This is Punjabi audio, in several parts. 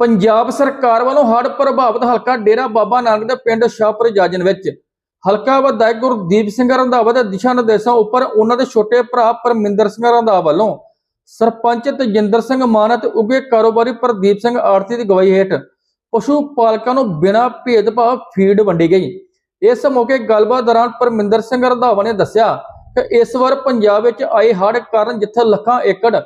ਪੰਜਾਬ ਸਰਕਾਰ ਵੱਲੋਂ ਹੜ੍ਹ ਪ੍ਰਭਾਵਿਤ ਹਲਕਾ ਡੇਰਾ ਬਾਬਾ ਨਾਨਕ ਦੇ ਪਿੰਡ ਸ਼ਾਹਪੁਰ ਜਾਜਨ ਵਿੱਚ ਹਲਕਾ ਵਿਧਾਇਕ ਗੁਰਦੀਪ ਸਿੰਘ ਰੰਧਾਵਾ ਦੇ ਦਿਸ਼ਾ ਨਿਰਦੇਸ਼ਾਂ ਉੱਪਰ ਉਹਨਾਂ ਦੇ ਛੋਟੇ ਭਰਾ ਪਰਮਿੰਦਰ ਸਿੰਘ ਰੰਧਾਵਾ ਵੱਲੋਂ ਸਰਪੰਚ ਤਜਿੰਦਰ ਸਿੰਘ ਮਾਨ ਅਤੇ ਉੱਗੇ ਕਾਰੋਬਾਰੀ ਪ੍ਰਦੀਪ ਸਿੰਘ ਆੜਤੀ ਦੀ ਗਵਾਹੀ ਹੇਠ ਪਸ਼ੂ ਪਾਲਕਾਂ ਨੂੰ ਬਿਨਾਂ ਭੇਦਭਾਵ ਫੀਡ ਵੰਡੀ ਗਈ। ਇਸ ਮੌਕੇ ਗੱਲਬਾਤ ਦੌਰਾਨ ਪਰਮਿੰਦਰ ਸਿੰਘ ਰੰਧਾਵਾ ਨੇ ਦੱਸਿਆ ਕਿ ਇਸ ਵਾਰ ਪੰਜਾਬ ਵਿੱਚ ਆਏ ਹੜ੍ਹ ਕਾਰਨ ਜਿੱਥੇ ਲੱਖਾਂ ਏਕੜ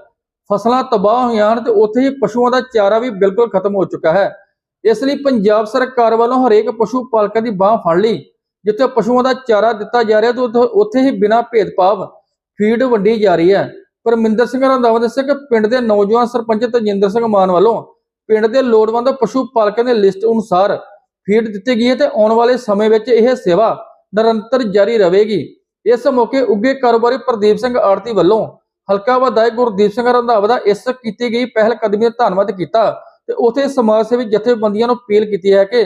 ਫਸਲਾਂ ਤਬਾਹ ਹੋਈਆਂ ਹਨ ਤੇ ਉੱਥੇ ਹੀ ਪਸ਼ੂਆਂ ਦਾ ਚਾਰਾ ਵੀ ਬਿਲਕੁਲ ਖਤਮ ਹੋ ਚੁੱਕਾ ਹੈ। ਇਸ ਲਈ ਪੰਜਾਬ ਸਰਕਾਰ ਵੱਲੋਂ ਹਰੇਕ ਪਸ਼ੂ ਪਾਲਕਾਂ ਦੀ ਬਾਹ ਫੜ ਲਈ, ਜਿੱਥੇ ਪਸ਼ੂਆਂ ਦਾ ਚਾਰਾ ਦਿੱਤਾ ਜਾ ਰਿਹਾ ਤੇ ਉੱਥੇ- ਹੀ ਬਿਨਾਂ ਭੇਦਭਾਵ ਫੀਡ ਵੰਡੀ ਜਾ ਰਹੀ ਹੈ। ਪਰਮਿੰਦਰ ਸਿੰਘ ਰੰਧਾਵਾ ਨੇ ਦੱਸਿਆ ਕਿ ਪਿੰਡ ਦੇ ਨੌਜਵਾਨ ਸਰਪੰਚ ਤਜਿੰਦਰ ਸਿੰਘ ਮਾਨ ਵੱਲੋਂ ਪਿੰਡ ਦੇ ਲੋੜਵੰਦ ਪਸ਼ੂ ਪਾਲਕਾਂ ਦੀ ਲਿਸਟ ਅਨੁਸਾਰ ਫੀਡ ਦਿੱਤੀ ਗਈ ਹੈ ਤੇ ਆਉਣ ਵਾਲੇ ਸਮੇਂ ਵਿੱਚ ਇਹ ਸੇਵਾ ਨਿਰੰਤਰ ਜਾਰੀ ਰਹੇਗੀ। ਇਸ ਮੌਕੇ ਉੱਗੇ ਕਾਰੋਬਾਰੀ ਪ੍ਰਦੀਪ ਸਿੰਘ ਆੜਤੀ ਵੱਲੋਂ ਹਲਕਾ ਵਿਧਾਇਕ ਗੁਰਦੀਪ ਸਿੰਘ ਰੰਧਾਵਾ ਦਾ। ਇਸ ਕੀਤੀ ਗਈ ਪਹਿਲ ਕਦਮੀ ਦਾ ਧੰਨਵਾਦ ਕੀਤਾ। ਤੇ ਉਥੇ ਸਮਾਜ ਸੇਵੀ ਜਥੇਬੰਦੀਆਂ ਨੂੰ ਅਪੀਲ ਕੀਤੀ ਹੈ ਕਿ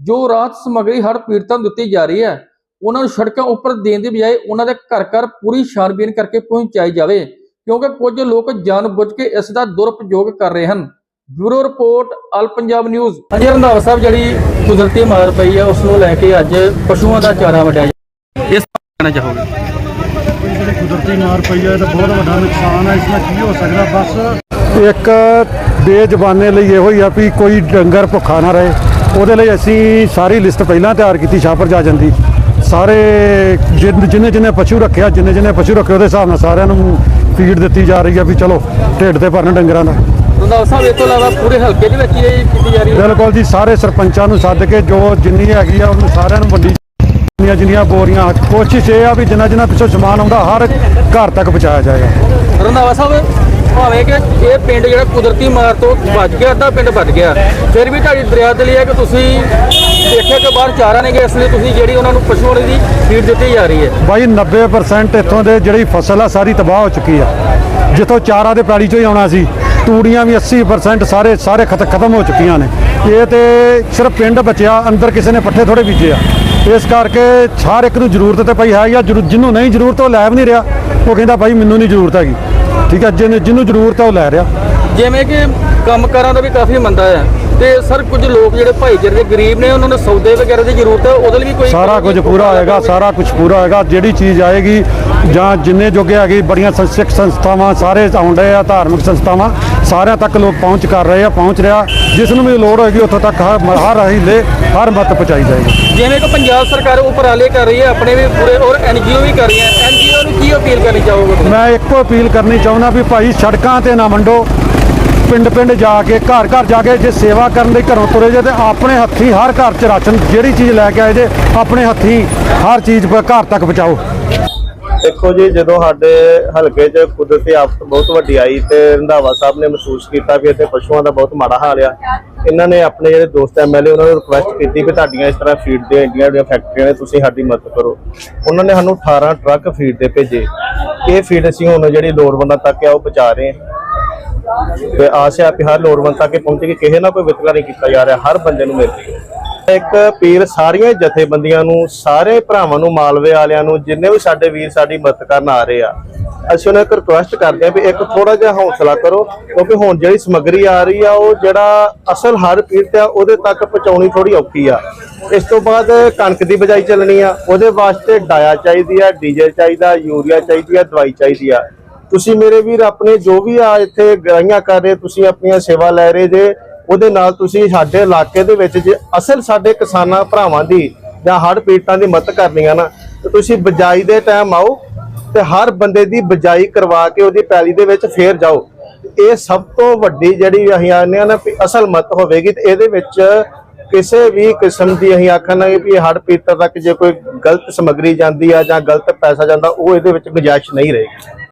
ਜੋ ਰਾਹਤ ਸਮੱਗਰੀ ਹੜ ਪੀੜਤਾਂ ਨੂੰ ਦਿੱਤੀ ਜਾ ਰਹੀ ਹੈ, ਉਹਨਾਂ ਨੂੰ ਸੜਕਾਂ ਉੱਪਰ ਦੇਣ ਦੀ ਬਜਾਏ ਉਹਨਾਂ ਦੇ ਘਰ ਘਰ ਪੂਰੀ ਛਾਣਬੀਨ ਕਰਕੇ ਪਹੁੰਚਾਈ ਜਾਵੇ, ਕਿਉਂਕਿ ਕੁਝ ਲੋਕ ਜਾਣਬੁੱਝ ਕੇ ਇਸ ਦਾ ਦੁਰਉਪਯੋਗ ਕਰ ਰਹੇ ਹਨ। Bureau report all Punjab news. ਹਾਂਜੀ, ਰੰਧਾਵਾ ਸਾਹਿਬ, ਜਿਹੜੀ ਕੁਦਰਤੀ ਮਾਰ ਪਈ ਹੈ, ਉਸ ਨੂੰ ਲੈ ਕੇ ਅੱਜ ਪਸ਼ੂਆਂ ਦਾ ਚਾਰਾ ਵੰਡਿਆ ਇਸ ਕਹਿਣਾ ਚਾਹੋਗੇ? ਕੁਦਰਤੀ ਮਾਰ ਪਈ ਹੈ ਤਾਂ ਬਹੁਤ ਵੱਡਾ ਨੁਕਸਾਨ ਹੈ ਇਸ ਨਾਲ ਕੀ ਹੋ ਸਕਦਾ? ਬਸ ਇੱਕ ਬੇਜ਼ਬਾਨੇ ਲਈ ਇਹੋ ਹੀ ਆ ਵੀ ਕੋਈ ਡੰਗਰ ਭੁੱਖਾ ਨਾ ਰਹੇ। ਉਹਦੇ ਲਈ ਅਸੀਂ ਸਾਰੀ ਲਿਸਟ ਪਹਿਲਾਂ ਤਿਆਰ ਕੀਤੀ ਸ਼ਾਹਪੁਰ ਜਾ ਜਾਂਦੀ ਸਾਰੇ ਜਿਨ- ਜਿੰਨੇ ਪਸ਼ੂ ਰੱਖਿਆ ਜਿੰਨੇ ਜਿੰਨੇ ਪਸ਼ੂ ਰੱਖੇ ਉਹਦੇ ਹਿਸਾਬ ਨਾਲ ਸਾਰਿਆਂ ਨੂੰ ਫੀਡ ਦਿੱਤੀ ਜਾ ਰਹੀ ਆ ਵੀ ਚਲੋ ਢਿੱਡ ਤੇ ਭਰਨ ਡੰਗਰਾਂ ਦਾ। ਰੰਧਾਵਾ ਸਾਹਿਬ ਇਹ ਤੋਂ ਇਲਾਵਾ ਪੂਰੇ ਹਲਕੇ ਦੇ ਵਿੱਚ ਹੀ ਇਹ ਕੀਤੀ ਜਾ ਰਹੀ ਹੈ। ਬਿਲਕੁਲ ਜੀ ਸਾਰੇ ਸਰਪੰਚਾਂ ਨੂੰ ਸੱਦ ਕੇ ਜੋ ਜਿੰਨੀ ਹੈਗੀ ਆ ਉਹਨੂੰ ਸਾਰਿਆਂ ਨੂੰ ਵੰਡੀ ਜਿੰਨੀਆਂ ਜਿੰਨੀਆਂ ਬੋਰੀਆਂ ਕੋਸ਼ਿਸ਼ ਇਹ ਆ ਵੀ ਜਿੰਨਾ ਜਿੰਨਾ ਪਿੱਛੋਂ ਸਮਾਨ ਆਉਂਦਾ ਹਰ ਘਰ ਤੱਕ ਪਹੁੰਚਾਇਆ ਜਾਏਗਾ ਰੰਧਾਵਾ ਸਾਹਿਬ ਭਾਵੇਂ ਕਿ ਇਹ ਪਿੰਡ ਜਿਹੜਾ ਕੁਦਰਤੀ ਮਾਰ ਤੋਂ ਬਚ ਗਿਆ ਅੱਧਾ ਪਿੰਡ ਬਚ ਗਿਆ ਫਿਰ ਵੀ ਤੁਹਾਡੀ ਦਰਿਆ ਦਿਲੀ ਹੈ ਕਿ ਤੁਸੀਂ ਦੇਖਿਆ ਕਿ ਬਾਹਰ ਚਾਰਾ ਨਹੀਂ ਗਿਆ ਇਸ ਲਈ ਤੁਸੀਂ ਜਿਹੜੀ ਉਹਨਾਂ ਨੂੰ ਪਸ਼ੂਆਂ ਦੀ ਫੀਡ ਦਿੱਤੀ ਜਾ ਰਹੀ ਹੈ? ਬਾਈ 90% ਇੱਥੋਂ ਦੇ ਜਿਹੜੀ ਫਸਲ ਆ ਸਾਰੀ ਤਬਾਹ ਹੋ ਚੁੱਕੀ ਆ। ਜਿੱਥੋਂ ਚਾਰਾ ਦੇ ਪੈੜੀ ਚੋਂ ਹੀ ਆਉਣਾ ਸੀ ਤੂੜੀਆਂ ਵੀ 80% ਸਾਰੇ ਸਾਰੇ ਖਤ- ਖਤਮ ਹੋ ਚੁੱਕੀਆਂ ਨੇ। ਇਹ ਤੇ ਸਿਰਫ ਪਿੰਡ ਬਚਿਆ ਅੰਦਰ ਕਿਸੇ ਨੇ ਪੱਠੇ ਥੋੜੇ ਬੀਜੇ ਆ। ਇਸ ਕਰਕੇ ਹਰ ਇੱਕ ਨੂੰ ਜ਼ਰੂਰਤ ਤੇ ਪਈ ਹੈ ਜਾਂ ਜਿਹਨੂੰ ਨਹੀਂ ਜ਼ਰੂਰਤ ਉਹ ਲੈ ਵੀ ਨਹੀਂ ਰਿਹਾ ਉਹ ਕਹਿੰਦਾ ਭਾਈ ਮੈਨੂੰ ਨਹੀਂ ਜ਼ਰੂਰਤ ਹੈਗੀ। ਠੀਕ ਹੈ ਜਿਹਨੂੰ ਜਿਹਨੂੰ ਜ਼ਰੂਰਤ ਹੈ ਉਹ ਲੈ ਰਿਹਾ। ਜਿਵੇਂ ਕਿ ਕੰਮਕਾਰਾਂ ਦਾ ਵੀ ਕਾਫੀ ਮੰਦਾ ਹੈ ਤੇ ਸਰ ਕੁਝ ਲੋਕ ਜਿਹੜੇ ਭਾਈਚਾਰੇ ਦੇ ਗਰੀਬ ਨੇ ਉਹਨਾਂ ਨੂੰ ਸੌਦੇ ਵਗੈਰਾ ਦੀ ਜ਼ਰੂਰਤ ਹੈ ਉਹਦੇ ਲਈ ਵੀ ਕੋਈ ਸਾਰਾ ਕੁਝ ਪੂਰਾ ਹੋਏਗਾ ਸਾਰਾ ਕੁਝ ਪੂਰਾ ਹੋਏਗਾ। ਜਿਹੜੀ ਚੀਜ਼ ਆਏਗੀ ਜਾਂ ਜਿੰਨੇ ਜੋਗੇ ਹੈਗੇ ਬੜੀਆਂ ਸਿੱਖ ਸੰਸਥਾਵਾਂ ਸਾਰੇ ਆਉਂਦੇ ਆ ਧਾਰਮਿਕ ਸੰਸਥਾਵਾਂ ਸਾਰਿਆਂ ਤੱਕ ਲੋਕ ਪਹੁੰਚ ਕਰ ਰਹੇ ਆ ਪਹੁੰਚ ਰਿਹਾ। ਜਿਸ ਨੂੰ ਵੀ ਲੋੜ ਹੋਏਗੀ ਉੱਥੋਂ ਤੱਕ ਹਰ ਹਰ ਅਸੀਂ ਲੈ ਹਰ ਮਤ ਪਹੁੰਚਾਈ ਜਾਏਗੀ। ਜਿਵੇਂ ਕਿ ਪੰਜਾਬ ਸਰਕਾਰ ਉਪਰਾਲੇ ਕਰ ਰਹੀ ਹੈ ਆਪਣੇ ਵੀ ਪੂਰੇ ਔਰ ਐਨਜੀਓ ਵੀ ਕਰ ਰਹੀ ਹੈ ਐਨਜੀਓ ਨੂੰ ਕੀ ਅਪੀਲ ਕਰਨੀ ਚਾਹੋਗੇ ਤੁਸੀਂ? ਮੈਂ ਇੱਕੋ ਅਪੀਲ ਕਰਨੀ ਚਾਹੁੰਦਾ ਵੀ ਭਾਈ ਸੜਕਾਂ ਤੇ ਨਾ ਵੰਡੋ। ਪਿੰਡ ਪਿੰਡ ਜਾ ਕੇ ਘਰ ਘਰ ਜਾ ਕੇ ਜੇ ਸੇਵਾ ਕਰਨ ਲਈ ਘਰੋਂ ਤੁਰੇ ਜੇ ਤੇ ਆਪਣੇ ਹੱਥੀਂ ਹਰ ਘਰ 'ਚ ਰਾਸ਼ਨ ਜਿਹੜੀ ਚੀਜ਼ ਲੈ ਕੇ ਆਏ ਜੇ ਆਪਣੇ ਹੱਥੀਂ ਹਰ ਚੀਜ਼ ਘਰ ਤੱਕ ਪਹੁੰਚਾਓ। ਦੇਖੋ ਜੀ, ਜਦੋਂ ਸਾਡੇ ਹਲਕੇ 'ਚ ਕੁਦਰਤੀ ਆਫਤ ਬਹੁਤ ਵੱਡੀ ਆਈ ਤੇ ਰੰਧਾਵਾ ਸਾਹਿਬ ਨੇ ਮਹਿਸੂਸ ਕੀਤਾ ਵੀ ਇੱਥੇ ਪਸ਼ੂਆਂ ਦਾ ਬਹੁਤ ਮਾੜਾ ਹਾਲ ਆ। ਇਹਨਾਂ ਨੇ ਆਪਣੇ ਜਿਹੜੇ ਦੋਸਤ ਐਮਐਲਏ ਉਹਨਾਂ ਨੂੰ ਰਿਕੁਐਸਟ ਕੀਤੀ ਕਿ ਤੁਹਾਡੀਆਂ ਇਸ ਤਰ੍ਹਾਂ ਫੀਡ ਦੇ ਇੰਡੀਆ ਦੀਆਂ ਫੈਕਟਰੀਆਂ ਨੇ, ਤੁਸੀਂ ਸਾਡੀ ਮਦਦ ਕਰੋ। ਉਹਨਾਂ ਨੇ ਸਾਨੂੰ 18 ਟਰੱਕ ਫੀਡ ਦੇ ਭੇਜੇ। ਇਹ ਫੀਡ ਅਸੀਂ ਹੁਣ ਜਿਹੜੀ ਲੋੜਵੰਦਾਂ ਤੱਕ ਆ, ਉਹ ਪਹੁੰਚਾ ਰਹੇ ਹਾਂ। ਤੇ ਆਸ ਹੈ ਕਿ ਹਰ ਲੋੜਵੰਦ ਤੱਕ ਇਹ ਪਹੁੰਚੇਗੀ ਕਿਸੇ ਨਾਲ ਕੋਈ ਵਿਤਕਰਾ ਨਹੀਂ ਕੀਤਾ ਜਾ ਰਿਹਾ, ਹਰ ਬੰਦੇ ਨੂੰ ਮਿਲ ਰਹੀ ਹੈ। ਇੱਕ ਅਪੀਲ ਸਾਰੀਆਂ ਜਥੇਬੰਦੀਆਂ ਨੂੰ, ਸਾਰੇ ਭਰਾਵਾਂ ਨੂੰ, ਮਾਲਵੇ ਵਾਲਿਆਂ ਨੂੰ, ਜਿੰਨੇ ਵੀ ਸਾਡੇ ਵੀਰ ਸਾਡੀ ਮਦਦ ਕਰਨ ਆ ਰਹੇ ਆ, ਅਸੀਂ ਉਹਨਾਂ ਨੂੰ ਰਿਕੁਐਸਟ ਕਰਦੇ ਆ ਵੀ ਇੱਕ ਥੋੜਾ ਜਿਹਾ ਹੌਸਲਾ ਕਰੋ, ਕਿਉਂਕਿ ਹੁਣ ਜਿਹੜੀ ਸਮੱਗਰੀ ਆ ਰਹੀ ਆ, ਉਹ ਜਿਹੜਾ ਅਸਲ ਹਰ ਪੀੜਤ ਆ, ਉਹਦੇ ਤੱਕ ਪਹੁੰਚਾਉਣੀ ਥੋੜੀ ਔਖੀ ਆ। ਇਸ ਤੋਂ ਬਾਅਦ ਕਣਕ ਦੀ ਬਜਾਈ ਚੱਲਣੀ ਆ, ਉਹਦੇ ਵਾਸਤੇ ਡਾਇਆ ਚਾਹੀਦੀ ਆ, ਡੀਜ਼ਲ ਚਾਹੀਦਾ, ਯੂਰੀਆ ਚਾਹੀਦੀ ਆ, ਦਵਾਈ ਚਾਹੀਦੀ ਆ। ਤੁਸੀਂ ਮੇਰੇ ਵੀਰ, ਆਪਣੇ ਜੋ ਵੀ ਆ ਇੱਥੇ ਗਰਾਈਆਂ ਕਰ ਰਹੇ, ਤੁਸੀਂ ਆਪਣੀਆਂ ਸੇਵਾ ਲੈ ਰਹੇ ਜੇ ਉਹਦੇ ਨਾਲ ਤੁਸੀਂ ਸਾਡੇ ਇਲਾਕੇ ਦੇ ਵਿੱਚ ਜੇ ਅਸਲ ਸਾਡੇ ਕਿਸਾਨਾਂ ਭਰਾਵਾਂ ਦੀ ਜਾਂ ਹੜ੍ਹ ਪੀੜਤਾਂ ਦੀ ਮਦਦ ਕਰਨੀ ਆ ਨਾ, ਤੇ ਤੁਸੀਂ ਬਜਾਈ ਦੇ ਟਾਈਮ ਆਓ ਤੇ ਹਰ ਬੰਦੇ ਦੀ ਬਜਾਈ ਕਰਵਾ ਕੇ ਉਹਦੀ ਪੈਲੀ ਦੇ ਵਿੱਚ ਫੇਰ ਜਾਓ। ਇਹ ਸਭ ਤੋਂ ਵੱਡੀ ਜਿਹੜੀ ਅਸੀਂ ਆਨੇ ਆ ਨਾ ਵੀ ਅਸਲ ਮਤ ਹੋਵੇਗੀ ਤੇ ਇਹਦੇ ਵਿੱਚ ਕਿਸੇ ਵੀ ਕਿਸਮ ਦੀ ਅਸੀਂ ਆਖਾਂਗੇ ਵੀ ਹੜ੍ਹ ਪੀੜਤਾਂ ਤੱਕ ਜੇ ਕੋਈ ਗਲਤ ਸਮੱਗਰੀ ਜਾਂਦੀ ਆ ਜਾਂ ਗਲਤ ਪੈਸਾ ਜਾਂਦਾ, ਉਹ ਇਹਦੇ ਵਿੱਚ ਗੁੰਜਾਇਸ਼ ਨਹੀਂ ਰਹੇਗੀ।